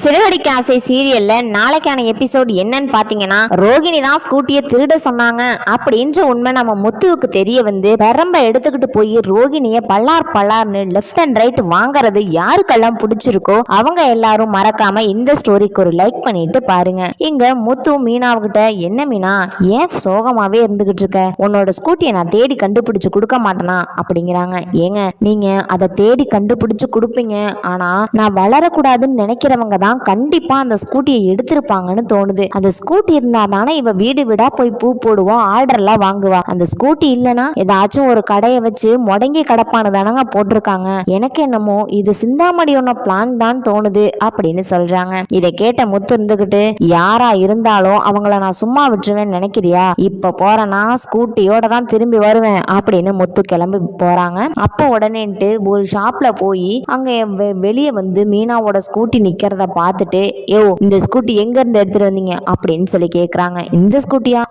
சிறுகடிக்கு ஆசை சீரியல்ல நாளைக்கான எபிசோட் என்னன்னு பாத்தீங்கன்னா ரோகிணி தான் ஸ்கூட்டியை திருட சொன்னாங்க. அப்படின்ற உண்மை நம்ம முத்துவுக்கு தெரிய வந்து பெரம்ப எடுத்துக்கிட்டு போய் ரோகிணிய பல்லார் பல்லார்னு லெஃப்ட் அண்ட் ரைட் வாங்குறது யாருக்கெல்லாம் பிடிச்சிருக்கோ அவங்க எல்லாரும் மறக்காம இந்த ஸ்டோரிக்கு ஒரு லைக் பண்ணிட்டு பாருங்க. இங்க முத்து மீனாவுகிட்ட என்ன மீனா ஏன் சோகமாவே இருந்துகிட்டு இருக்க? உன்னோட ஸ்கூட்டியை நான் தேடி கண்டுபிடிச்சு கொடுக்க மாட்டேனா? அப்படிங்கிறாங்க. ஏங்க நீங்க அதை தேடி கண்டுபிடிச்சு கொடுப்பீங்க. ஆனா நான் வளரக்கூடாதுன்னு நினைக்கிறவங்க தான் கண்டிப்பா அந்த ஸ்கூட்டியை எடுத்திருப்பாங்கன்னு தோணுது. அந்த ஸ்கூட்டி இருந்தா தானே இவ வீடு வீடா போய் பூ போடுவோம் ஆர்டர்லாம் வாங்குவா. அந்த ஸ்கூட்டி இல்லனா ஏதாச்சும் ஒரு கடையை வச்சு முடங்கி கடப்பானு தானங்க போட்டிருக்காங்க. எனக்கு என்னமோ இது சிந்தாமணியோட பிளான் தான் தோணுது அப்படின்னு சொல்றாங்க. இதை கேட்ட முத்து இருந்துகிட்டு யாரா இருந்தாலும் அவங்கள நான் சும்மா விட்டுருவேன்னு நினைக்கிறியா? இப்ப போறேன்னா ஸ்கூட்டியோட தான் திரும்பி வருவேன் அப்படின்னு முத்து கிளம்பி போறாங்க. அப்போ உடனேன்ட்டு ஒரு ஷாப்ல போய் அங்க வெ- வெளியே வந்து மீனாவோட ஸ்கூட்டி நிக்கிறத பார்த்துட்டு யோ இந்த ஸ்கூட்டி எங்க இருந்து எடுத்துட்டு வந்தீங்க? அப்படின்னு சொல்லி கேக்குறாங்க. இந்த ஸ்கூட்டியா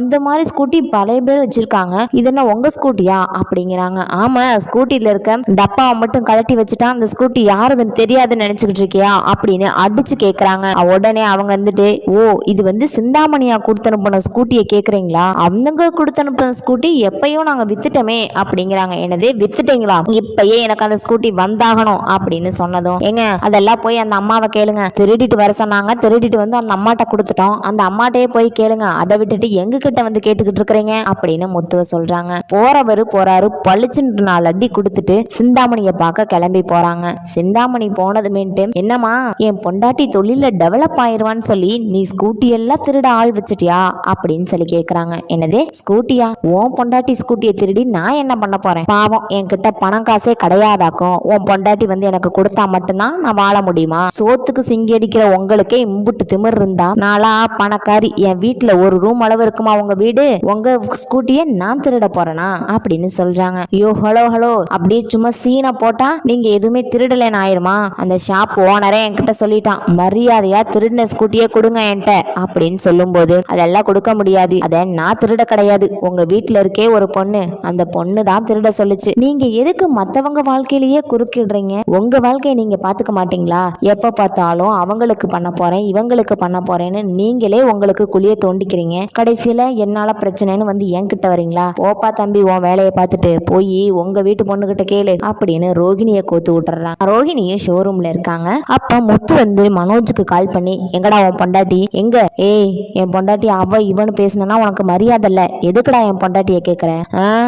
இந்த மாதிரி ஸ்கூட்டி பழைய பேர் வச்சிருக்காங்க. இது என்ன உங்க ஸ்கூட்டியா அப்படிங்கிறாங்க. ஆமா ஸ்கூட்டில இருக்க டப்பாவை மட்டும் கழட்டி வச்சுட்டா அந்த ஸ்கூட்டி யாருதுன்னு தெரியாதுன்னு நினைச்சுக்கிட்டு இருக்கியா? அப்படின்னு அடிச்சு கேக்குறாங்க. உடனே அவங்க வந்துட்டு ஓ இது வந்து சிந்தாமணியா கொடுத்து அனுப்பின ஸ்கூட்டியை கேக்குறீங்களா? அவங்க கொடுத்து அனுப்பின ஸ்கூட்டி எப்பயும் நாங்க வித்துட்டோமே அப்படிங்கிறாங்க. என்னது வித்துட்டீங்களா? இப்பயே எனக்கு அந்த ஸ்கூட்டி வந்தாகணும் அப்படின்னு சொன்னதும் ஏங்க அதெல்லாம் போய் அந்த அம்மாவை கேளுங்க. திருடிட்டு வர சொன்னாங்க. திருடிட்டு வந்து அந்த அம்மாட்ட கொடுத்துட்டோம். அந்த அம்மாட்டையே போய் கேளுங்க. அதை விட்டுட்டு எங்க கிட்ட வந்து கேட்டுக்கிட்டு இருக்கிறீங்க? அப்படின்னு முத்துவ சொல்றாங்க. போறவரு போறாரு. பளிச்சுன்னு நாலு அடி கொடுத்துட்டு சிந்தாமணியை பார்க்க கிளம்பி போறாங்க. சிந்தாமணி போனதுமேட்டு என்னம்மா என் பொண்டாட்டி தொழில டெவலப் ஆயிருவான்னு சொல்லி நீ ஸ்கூட்டி எல்லாம் திருட ஆள் வச்சிட்டியா? அப்படின்னு சொல்லி கேக்குறாங்க. என்னதே? ஸ்கூட்டியா உன் பொண்டாட்டி ஸ்கூட்டியை திருடி நான் என்ன பண்ண போறேன்? பாவம் என்கிட்ட பணம் காசே கிடையாதாக்கும். உன் பொண்டாட்டி வந்து எனக்கு கொடுத்தா மட்டும்தான் நான் வாழ முடியுமா? சோத்துக்கு சிங்கி அடிக்கிற உங்களுக்கே இம்புட்டு திமிர் இருந்தா? நாளா பணக்காரி என் வீட்டுல ஒரு ரூம் அளவு இருக்குமா உங்க வீடு? உங்க ஸ்கூட்டியே நான் திருட போறேனா? அப்படின்னு சொல்றாங்க. ஐயோ ஹலோ ஹலோ அப்படியே சும்மா சீனை போட்டா நீங்க எதுவுமே திருடலைன்னு ஆயிருமா? அந்த ஷாப் ஓனரே என்கிட்ட சொல்லிட்டான். மரியாதையா திருடின ஸ்கூட்டியே கொடுங்க என்கிட்ட அப்படின்னு சொல்லும்போது அதெல்லாம் கொடுக்க முடியாது. அதை நான் திருட கிடையாது. உங்க வீட்டுல இருக்கே ஒரு பொண்ணு. அந்த பொண்ணு தான் திருட சொல்லுச்சு. நீங்க எதுக்கு மத்தவங்க வாழ்க்கையிலேயே குறுக்கிடுறீங்க? உங்க வாழ்க்கையை நீங்க பாத்துக்க மாட்டீங்களா? எப்ப பார்த்து பார்த்தாலும் அவங்களுக்கு பண்ண போறேன் இவங்களுக்கு பண்ண போறேன்னு நீங்களே உங்களுக்கு குழிய தோண்டிக்கிறீங்க. கடைசியில என்னால பிரச்சனைன்னு வந்து என்கிட்ட வரீங்களா? ஓப்பா தம்பி உன் வேலையை பார்த்துட்டு போய் உங்க வீட்டு பொண்ணுகிட்ட கேளு அப்படின்னு ரோகிணியை கோத்து விட்டுறான் ரோகிணியும் ஷோரூம்ல இருக்காங்க. அப்ப முத்து வந்து மனோஜுக்கு கால் பண்ணி எங்கடா உன் பொண்டாட்டி? எங்க? ஏய் என் பொண்டாட்டி அவ இவனு பேசினா உனக்கு மரியாதை இல்ல. எதுக்குடா என் பொண்டாட்டிய கேக்குறேன்?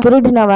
திருடினவ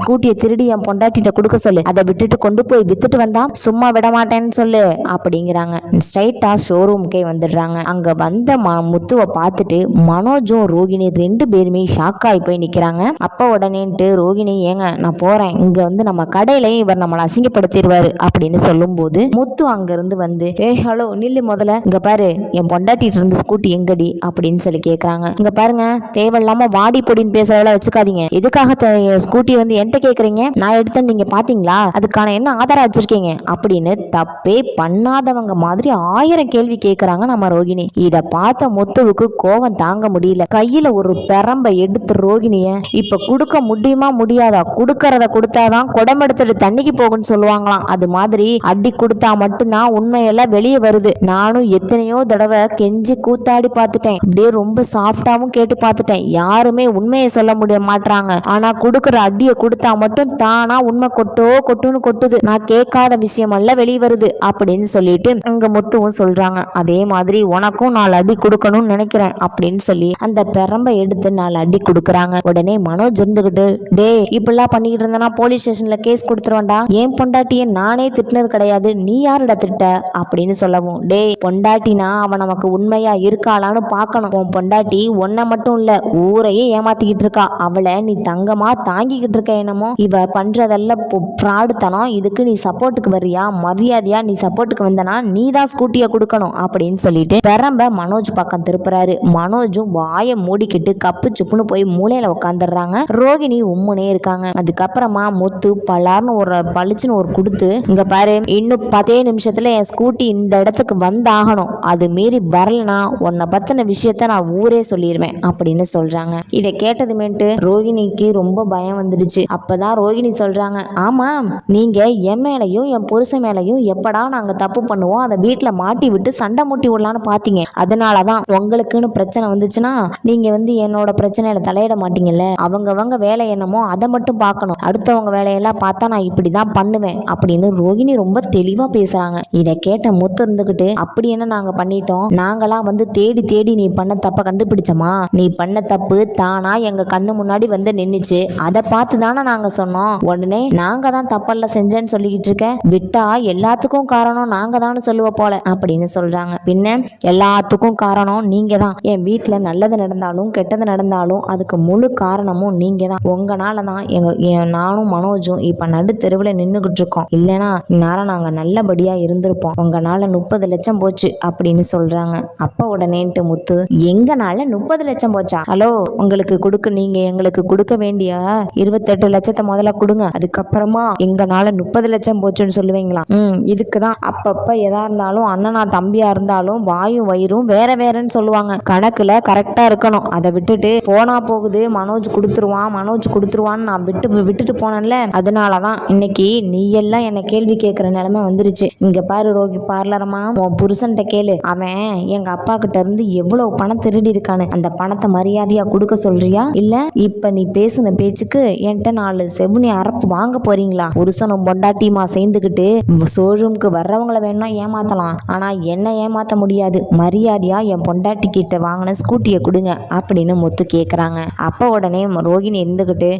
ஸ்கூட்டியை திருடி என் பொண்டாட்டிட்ட கொடுக்க சொல்லு. அதை விட்டுட்டு கொண்டு போய் வித்துட்டு வந்தா சும்மா விட மாட்டேன்னு சொல்லு. அப்படிங்கிறாங்க. ஸ்ட்ரைட்டாக ஷோரூமுக்கே வந்துடுறாங்க. அங்கே வந்த ம முத்துவை பார்த்துட்டு மனோஜும் ரோகிணி ரெண்டு பேருமே ஷாக் ஆகி போய் நிற்கிறாங்க அப்போ உடனேன்ட்டு ரோகிணி ஏங்க நான் போகிறேன் இங்கே வந்து நம்ம கடையிலையும் இவர் நம்மளை அசிங்கப்படுத்திடுவார் அப்படின்னு சொல்லும்போது முத்து அங்கேருந்து வந்து ஏ ஹலோ நில்லு முதல்ல. இங்கே பாரு என் பொண்டாட்டிட்டு இருந்து ஸ்கூட்டி எங்கடி? அப்படின்னு சொல்லி கேட்குறாங்க இங்கே பாருங்க தேவையில்லாமல் வாடி பொடின்னு பேசுறவள வச்சுக்காதீங்க. எதுக்காக ஸ்கூட்டி வந்து என்கிட்ட கேட்குறீங்க நான் எடுத்தேன் நீங்கள் பார்த்தீங்களா? அதுக்கான என்ன ஆதாரம் வச்சுருக்கீங்க? அப்படின்னு தப்பே பண்ணாதவங்க மாதிரி ஆயிரம் கேள்வி கேட்கறாங்க நம்ம ரோகிணி. இத பார்த்த முத்துவுக்கு கோவம் தாங்க முடியல. கையில ஒரு பெரம்ப எடுத்து ரோகிணிய இப்ப கொடுக்க முடியுமா முடியாதா? கொடுக்கறத கொடுத்தாதான் குடம் எடுத்துட்டு தண்ணிக்கு போகும்னு சொல்லுவாங்களாம். அது மாதிரி அடி கொடுத்தா மட்டும்தான் உண்மையெல்லாம் வெளியே வருது. நானும் எத்தனையோ தடவை கெஞ்சி கூத்தாடி பார்த்துட்டேன். அப்படியே ரொம்ப சாஃப்டாவும் கேட்டு பார்த்துட்டேன். யாருமே உண்மையை சொல்ல முடிய மாட்றாங்க. ஆனா கொடுக்குற அடியை கொடுத்தா மட்டும் தானா உண்மை கொட்டோ கொட்டுன்னு கொட்டுது. நான் கேட்காத விஷயம் எல்லாம் வெளியே வருது. அப்படின்னு சொல்லிட்டு அங்க முத்துவும் சொல்றாங்க அதே மாதிரி உனக்கும் நாலு அடி கொடுக்கணும்னு நினைக்கிறேன் அப்படின்னு சொல்லி அந்த பெரம்பை எடுத்து நாலு அடி கொடுக்குறாங்க. உடனே மனோஜ் இருந்துகிட்டு டே இப்படிலாம் பண்ணிக்கிட்டு இருந்தனா போலீஸ் ஸ்டேஷன்ல கேஸ் கொடுத்துருவேன்டா. ஏன் பொண்டாட்டியை நானே திட்டினது கிடையாது நீ யாருடா திட்ட? அப்படின்னு சொல்லவும் டே பொண்டாட்டினா அவன் நமக்கு உண்மையா இருக்காளான்னு பார்க்கணும். உன் பொண்டாட்டி உன்னை மட்டும் இல்ல ஊரையே ஏமாத்திக்கிட்டு இருக்கா. அவளை நீ தங்கமா தாங்கிக்கிட்டு இருக்க என்னமோ. இவ பண்றதெல்லாம் ஃப்ராடுத்தனம் இதுக்கு நீ சப்போர்ட்டுக்கு வர்றியா? மரியாதையா நீ சப்போர்ட்டுக்கு வந்தனா நீ தான் ஸ்கூட்டியை கொடுக்கணும் அப்படின்னு சொல்லிட்டு பெரம்ப மனோஜ் பக்கம் திருப்புறாரு. மனோஜும் வாயை மூடிக்கிட்டு கப்பு சுப்புன்னு போய் மூலையில உட்காந்துடுறாங்க ரோகிணி உம்முனே இருக்காங்க. அதுக்கப்புறமா முத்து பலார்னு ஒரு பளிச்சுன்னு ஒரு கொடுத்து இங்க பாரு இன்னும் பத்தே நிமிஷத்துல என் ஸ்கூட்டி இந்த இடத்துக்கு வந்தாகணும். அது மீறி வரலனா உன்னை பத்தின விஷயத்த நான் ஊரே சொல்லிடுவேன் அப்படின்னு சொல்றாங்க. இதை கேட்டதுமேட்டு ரோகிணிக்கு ரொம்ப பயம் வந்துடுச்சு. அப்பதான் ரோகிணி சொல்றாங்க ஆமா நீங்க என் மேலையும் என் புருஷன் மேலையும் எப்படா நாங்க தப்பு பண்ணுவோம்? அதை வீட்டில் மாட்டி விட்டு சண்டை மூட்டி விடலான்னு பார்த்தீங்க அதனால தான் உங்களுக்குன்னு பிரச்சனை வந்துச்சுன்னா நீங்கள் வந்து என்னோட பிரச்சனையில தலையிட மாட்டீங்கல்ல? அவங்கவங்க வேலை என்னமோ அதை மட்டும் பார்க்கணும். அடுத்தவங்க வேலையெல்லாம் பார்த்தா நான் இப்படி தான் பண்ணுவேன் அப்படின்னு ரோஹிணி ரொம்ப தெளிவாக பேசுகிறாங்க இதை கேட்ட முத்து இருந்துக்கிட்டு அப்படி என்ன நாங்கள் பண்ணிட்டோம்? நாங்களாம் வந்து தேடி தேடி நீ பண்ண தப்பை கண்டுபிடிச்சோமா? நீ பண்ண தப்பு தானா எங்கள் கண்ணு முன்னாடி வந்து நின்றுச்சு அதை பார்த்து தானே நாங்கள் சொன்னோம். உடனே நாங்கள் தான் தப்பல்ல செஞ்சேன்னு சொல்லிக்கிட்டு இருக்கேன் விட்டா எல்லாத்துக்கும் காரணம் நாங்கள் தான் சொல்லுவ போல அப்படின்னு சொல்கிறாங்க பின்ன எல்லாத்துக்கும் காரணம் நீங்கள் தான் என் வீட்டில் நல்லது நடந்தாலும் கெட்டது நடந்தாலும் அதுக்கு முழு காரணமும் நீங்கள் தான் உங்களால தான் எங்கள் நானும் மனோஜும் இப்போ நடு தெருவில் நின்றுக்கிட்டு இருக்கோம். இல்லைனா இந்நேரம் நாங்கள் நல்லபடியாக இருந்திருப்போம். உங்களால முப்பது லட்சம் போச்சு அப்படின்னு சொல்கிறாங்க அப்போ உடனேன்ட்டு முத்து எங்கனால முப்பது லட்சம் போச்சா? ஹலோ உங்களுக்கு கொடுக்க நீங்கள் எங்களுக்கு கொடுக்க வேண்டிய இருபத்தெட்டு லட்சத்தை முதல்ல கொடுங்க. அதுக்கப்புறமா எங்கனால முப்பது லட்சம் போச்சுன்னு சொல்லுவீங்களா? ம் இதுக்கு தான் அப்பப்போ அண்ணனாக இருந்தாலும் அண்ணனா தம்பியாக இருந்தாலும் வாயும் வயிறும் வேற வேறன்னு சொல்லுவாங்க. கணக்கில் கரெக்டாக இருக்கணும். அதை விட்டுட்டு போனா போகுது மனோஜ் கொடுத்துருவான் மனோஜ் கொடுத்துருவான்னு நான் விட்டு விட்டுட்டு போனேன்ல. அதனால தான் இன்னைக்கு நீ எல்லாம் என்னை கேள்வி கேட்குற நிலைமை வந்துருச்சு. இங்கே பாரு ரோகி பார்லரமா உன் புருஷன்ட்ட கேளு. அவன் எங்கள் அப்பா கிட்ட இருந்து எவ்வளோ பணம் திருடி இருக்கானு அந்த பணத்தை மரியாதையாக கொடுக்க சொல்றியா? இல்லை இப்போ நீ பேசுன பேச்சுக்கு என்கிட்ட நாலு செவுனி அரப்பு வாங்க போறீங்களா? புருஷனும் பொண்டாட்டியுமா சேர்ந்துக்கிட்டு ஷோரூம்க்கு வர்றவங்கள வேணா ஏமாற்றலாம் ஆனால் என்னை ஏமாற்ற முடியாது. மரியாதையா என் பொண்டாட்டி கிட்ட வாங்கின ஸ்கூட்டியை கொடுங்க அப்படின்னு முத்து கேட்குறாங்க அப்போ உடனே ரோகிணி இருந்துக்கிட்டு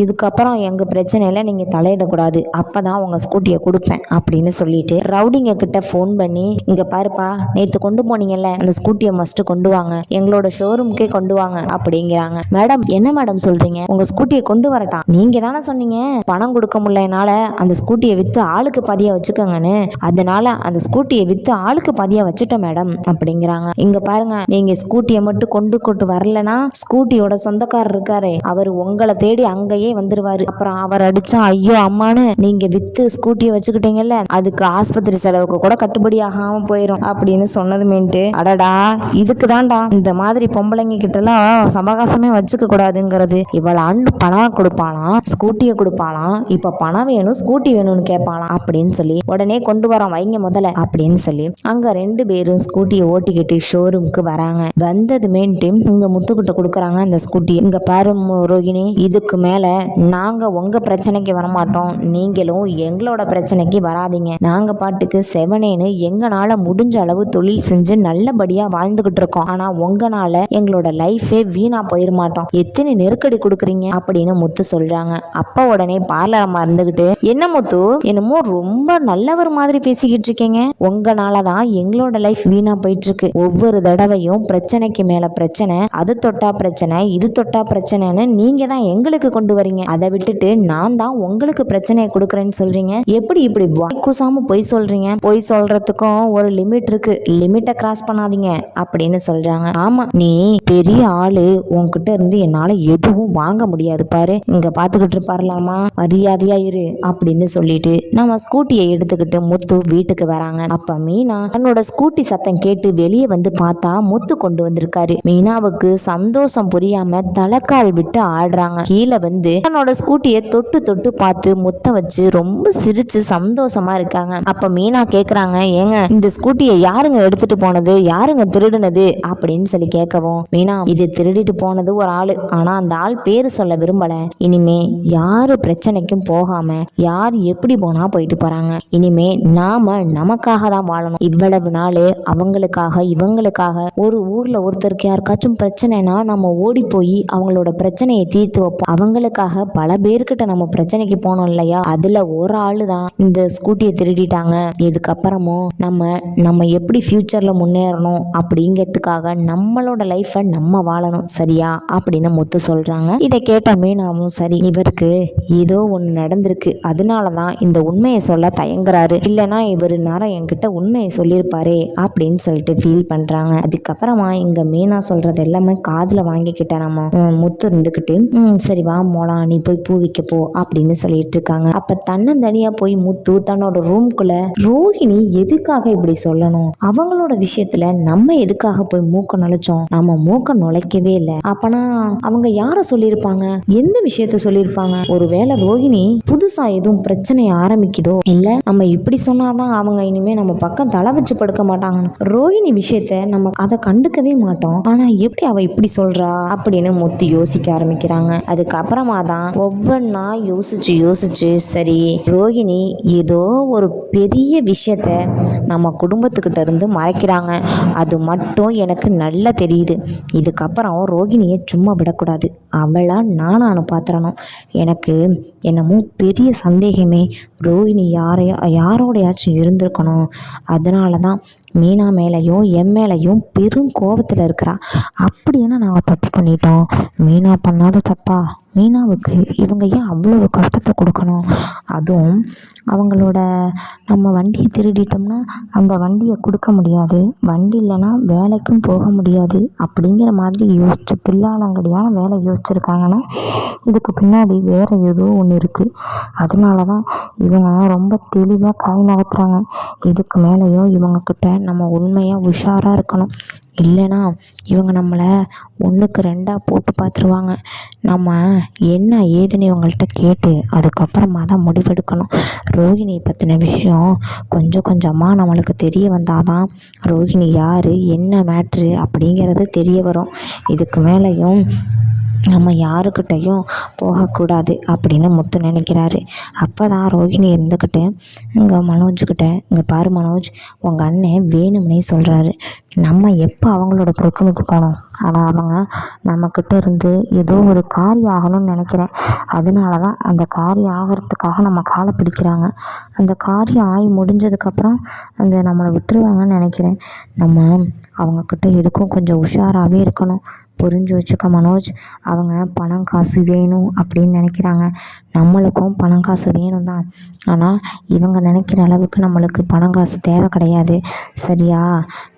இதுக்கப்புறம் எங்கள் பிரச்சனையில் நீங்கள் தலையிடக்கூடாது. அப்போ தான் உங்கள் ஸ்கூட்டியை கொடுப்பேன் அப்படின்னு சொல்லிட்டு ரவுடிங்க கிட்ட ஃபோன் பண்ணி இங்கே பாருப்பா நேற்று கொண்டு போனீங்கல்ல அந்த ஸ்கூட்டியை மஸ்ட் கொண்டு வாங்க. எங்களோட ஷோரூம்க்கே கொண்டு வாங்க அப்படிங்கிறாங்க. மேடம் என்ன மேடம் சொல்றீங்க? உங்க ஸ்கூட்டியை கொண்டு வரட்டான். நீங்க தானே சொன்னீங்க பணம் கொடுக்க முடியலனால அந்த ஸ்கூட்டியை வித்து ஆளுக்கு பதிய வச்சுக்கோங்கன்னு. அதனால அந்த ஸ்கூட்டியை வித்து ஆளுக்கு பாதியா வச்சுட்டோம் மேடம் அப்படிங்கிறாங்க. இங்க பாருங்க நீங்க ஸ்கூட்டியை மட்டும் கொண்டு கொண்டு வரலனா ஸ்கூட்டியோட சொந்தக்காரர் இருக்காரு அவர் உங்களை தேடி அங்கேயே வந்துருவாரு. அப்புறம் அவர் அடிச்சா ஐயோ அம்மான்னு நீங்க வித்து ஸ்கூட்டியை வச்சுக்கிட்டீங்கல்ல அதுக்கு ஆஸ்பத்திரி செலவுக்கு கூட கட்டுப்படி ஆகாம போயிடும் அப்படின்னு சொன்னதுமேன்ட்டு அடடா இதுக்கு தான்டா இந்த மாதிரி பொம்பளைங்க கிட்ட எல்லாம் சமகாசமே வச்சுக்க கூடாதுங்கிறது. இவள ஆண்டு பணம் கொடுப்பானா ஸ்கூட்டியை கொடுப்பானா இப்ப பணம் வேணும் ஸ்கூட்டி வேணும்னு கேட்பானா அப்படின்னு சொல்லி உடனே கொண்டு வரோம். வைங்க முதல்ல. அப்படின்னு சொல்லி அங்க ரெண்டு பேரும் ஸ்கூட்டியை ஓட்டிக்கிட்டு ஷோரூம்க்கு வராங்க. வந்ததுமேட்டு இங்க முத்துக்கிட்ட கொடுக்குறாங்க அந்த ஸ்கூட்டி இங்க பாரு மு- ரோகிணி இதுக்கு மேல நாங்க உங்க பிரச்சனைக்கு வரமாட்டோம். நீங்களும் எங்களோட பிரச்சனைக்கு வராதீங்க. நாங்க பாட்டுக்கு செவனேன்னு எங்களால முடிஞ்ச அளவு தொழில் செஞ்சு நல்லபடியா வாழ்ந்துகிட்டு இருக்கோம். ஆனா உங்கனால எங்களோட லைஃபே வீணா போயிட மாட்டோம். எத்தனை நெருக்கடி கொடுக்குறீங்க அப்படின்னு முத்து சொல்றாங்க. அப்பா உடனே பார்லரமா இருந்துகிட்டு என்ன முத்து? என்னமோ ரொம்ப நல்லவர் மாதிரி பேசிக்கிட்டு இருக்கீங்க. உங்களால தான் எங்களோட லைஃப் வீணா போயிட்டு இருக்கு ஒவ்வொரு தடவையும் பிரச்சனைக்கு மேல பிரச்சனை அது தொட்டா பிரச்சனை இது தொட்டா பிரச்சனைன்னு நீங்க தான் எங்களுக்கு கொண்டு வரீங்க. அதை விட்டுட்டு நான் தான் உங்களுக்கு பிரச்சனையை கொடுக்குறேன்னு சொல்றீங்க? எப்படி இப்படி வாய் கூசாம பொய் சொல்றீங்க? பொய் சொல்றதுக்கும் ஒரு லிமிட் இருக்கு. லிமிட்டை கிராஸ் பண்ணாதீங்க அப்படின்னு சொல்றாங்க. ஆமா நீ பெரிய ஆளு. உன்கிட்ட இருந்து என்னால எதுவும் வாங்க முடியாது பாரு. இங்க பாத்துக்கிட்டு இருப்பாருலாமா? மரியாதையா இரு அப்படின்னு சொல்லிட்டு நம்ம ஸ்கூட்டியை எடுத்துக்கிட்டு முத்து வீட்டுக்கு வராங்க அப்ப மீனா தன்னோட ஸ்கூட்டி சத்தம் கேட்டு வெளியே வந்து பார்த்தா முத்து கொண்டு வந்திருக்காரு. மீனாவுக்கு சந்தோஷம் புரியாம தலைக்கால் விட்டு ஆடுறாங்க. கீழே வந்து தன்னோட ஸ்கூட்டியை தொட்டு தொட்டு பார்த்து முத்த வச்சு ரொம்ப சிரிச்சு சந்தோஷமா இருக்காங்க. அப்ப மீனா கேக்குறாங்க ஏங்க இந்த ஸ்கூட்டியை யாருங்க எடுத்துட்டு போனது? யாருங்க திருடுனது? அப்படின்னு சொல்லி கேட்கவும் மீனா இது திருடிட்டு போனது ஒரு ஆளு. ஆனா அந்த ஆள் பேரு சொல்ல விரும்பல. இனிமே யாரு பிரச்சனைக்கும் போகாம யார் எப்படி போனா போயிட்டு போறாங்க. இனிமே நாம நமக்காக தான் வாழணும். இவ்வளவு நாள் அவங்களுக்காக இவங்களுக்காக ஒரு ஊர்ல ஒருத்தருக்கு யாருக்காச்சும் பிரச்சனைனா நம்ம ஓடி போய் அவங்களோட பிரச்சனையை தீர்த்து வைப்போம். அவங்களுக்காக பல பேர்கிட்ட நம்ம பிரச்சனைக்கு போனோம் இல்லையா? அதுல ஒரு ஆளு தான் இந்த ஸ்கூட்டியை திருடிட்டாங்க. இதுக்கப்புறமும் நம்ம நம்ம எப்படி ஃபியூச்சர்ல முன்னேறணும் அப்படிங்கிறதுக்காக நம்மளோட லைஃப்பை நம்ம வாழணும். சரியா? அப்படின்னு முத்து சொல்றாங்க. இதை கேட்ட மீனாவும் சரி இவருக்கு ஏதோ ஒன்று நடந்திருக்கு. அதனால தான் இந்த உண்மையை சொல்ல தயங்குறாரு. இல்லைனா இவர் நேரம் என்கிட்ட உண்மையை சொல்லியிருப்பாரே அப்படின்னு சொல்லிட்டு ஃபீல் பண்றாங்க. அதுக்கப்புறமா இங்க மீனா சொல்றது எல்லாமே காதுல வாங்கிக்கிட்டேன் நம்ம. முத்து இருந்துக்கிட்டு சரி வா மோலாம் நீ போய் பூ விற்க போ அப்படின்னு சொல்லிட்டு இருக்காங்க. அப்ப தன்னந்தனியா போய் முத்து தன்னோட ரூம்குள்ள ரோஹிணி எதுக்காக இப்படி சொல்லணும்? அவங்களோட விஷயத்துல நம்ம எதுக்காக போய் மூக்க நுழைச்சோம்? நம்ம மூக்க நுழைக்கவே இல்லை. அப்பனா அவங்க யார சொல்லியிருப்பாங்க? எந்த விஷயத்த சொல்லியிருப்பாங்க? ஒருவேளை ரோஹிணி புதுசா எதுவும் பிரச்சனை ஆரம்பிக்குதோ? இல்ல நம்ம இப்படி சொன்னாதான் அவங்க இனிமேல் நம்ம பக்கம் தலை வச்சு படுக்க மாட்டாங்கன்னு. ரோஹிணி விஷயத்த நம்ம அதை கண்டுக்கவே மாட்டோம். ஆனால் எப்படி அவள் இப்படி சொல்கிறா அப்படின்னு முத்து யோசிக்க ஆரம்பிக்கிறாங்க. அதுக்கப்புறமா தான் ஒவ்வொன்றா யோசிச்சு யோசிச்சு சரி ரோஹிணி ஏதோ ஒரு பெரிய விஷயத்த நம்ம குடும்பத்துக்கிட்ட இருந்து மறைக்கிறாங்க. அது மட்டும் எனக்கு நல்லா தெரியுது. இதுக்கப்புறம் ரோகிணியை சும்மா விடக்கூடாது. அவளா நானானு அனுப்பாத்திரணும் எனக்கு என்னமோ பெரிய சந்தேகமே. ரோகிணி யாரையோ யாரோடையாச்சும் இருந்திருக்கணும். அதனால தான் மீனா மேலேயும் என் மேலேயும் பெரும் கோபத்தில் இருக்கிறா. அப்படி என்ன நாங்கள் தப்பு பண்ணிட்டோம்? மீனா பண்ணாத தப்பா? மீனாவுக்கு இவங்க ஏன் அவ்வளவு கஷ்டத்தை கொடுக்கணும்? அதுவும் அவங்களோட நம்ம வண்டியை திருடிட்டோம்னா அந்த வண்டியை கொடுக்க முடியாது. வண்டி இல்லைன்னா வேலைக்கும் போக முடியாது. அப்படிங்கிற மாதிரி யோசிச்சு தில்லாலங்கடியான வேலை யோசிச்சிருக்காங்கன்னா இதுக்கு பின்னாடி வேற ஏதோ ஒன்று இருக்குது அதனால தான் இவங்க ரொம்ப தெளிவாக காய் நகர்த்துறாங்க. இதுக்கு மேலேயும் இவங்கக்கிட்ட நம்ம உண்மையாக உஷாராக இருக்கணும். இல்லைன்னா இவங்க நம்மளை ஒன்றுக்கு ரெண்டாக போட்டு பார்த்துருவாங்க நம்ம என்ன ஏதுன்னு இவங்கள்ட்ட கேட்டு அதுக்கப்புறமா தான் முடிவெடுக்கணும். ரோகிணி பற்றின விஷயம் கொஞ்சம் கொஞ்சமாக நம்மளுக்கு தெரிய வந்தால் தான் ரோகிணி யார் என்ன மேட்ரு அப்படிங்கிறது தெரிய வரும். இதுக்கு மேலேயும் நம்ம யாருக்கிட்டையும் போகக்கூடாது அப்படின்னு முத்து நினைக்கிறாரு. அப்போ தான் ரோஹிணி இருந்துக்கிட்டு இங்கே மனோஜ்கிட்ட இங்கே பாரு மனோஜ் உங்கள் அண்ணன் வேணும்னே சொல்கிறாரு நம்ம எப்போ அவங்களோட பிரச்சனைக்கு போனோம்? ஆனால் அவங்க நம்மக்கிட்ட இருந்து ஏதோ ஒரு காரியம் ஆகணும்னு நினைக்கிறேன். அதனால தான் அந்த காரியம் ஆகிறதுக்காக நம்ம காலை பிடிக்கிறாங்க. அந்த காரியம் ஆகி முடிஞ்சதுக்கப்புறம் அந்த நம்மளை விட்டுருவாங்கன்னு நினைக்கிறேன். நம்ம அவங்கக்கிட்ட எதுக்கும் கொஞ்சம் உஷாராகவே இருக்கணும். புரிஞ்சு வச்சுக்க மனோஜ். அவங்க பணம் காசு வேணும் அப்படின்னு நினைக்கிறாங்க. நம்மளுக்கும் பணம் காசு வேணும் தான் ஆனால் இவங்க நினைக்கிற அளவுக்கு நம்மளுக்கு பணம் காசு தேவை கிடையாது. சரியா?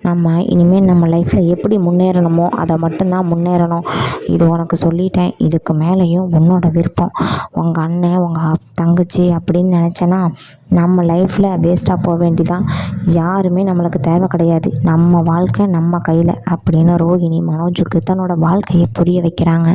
நம்ம இனிமேல் நம்ம லைஃப்பில் எப்படி முன்னேறணுமோ அதை மட்டும்தான் முன்னேறணும். இது உனக்கு சொல்லிட்டேன். இதுக்கு மேலேயும் உன்னோட விருப்பம். உங்கள் அண்ணன் உங்கள் தங்கச்சி அப்படின்னு நினச்சேன்னா நம்ம லைஃப்பில் வேஸ்ட்டாக போக வேண்டிதான். யாருமே நம்மளுக்கு தேவை கிடையாது. நம்ம வாழ்க்கை நம்ம கையில் அப்படின்னு ரோஹிணி மனோஜுக்கு தன்னோட வாழ்க்கையை புரிய வைக்கிறாங்க.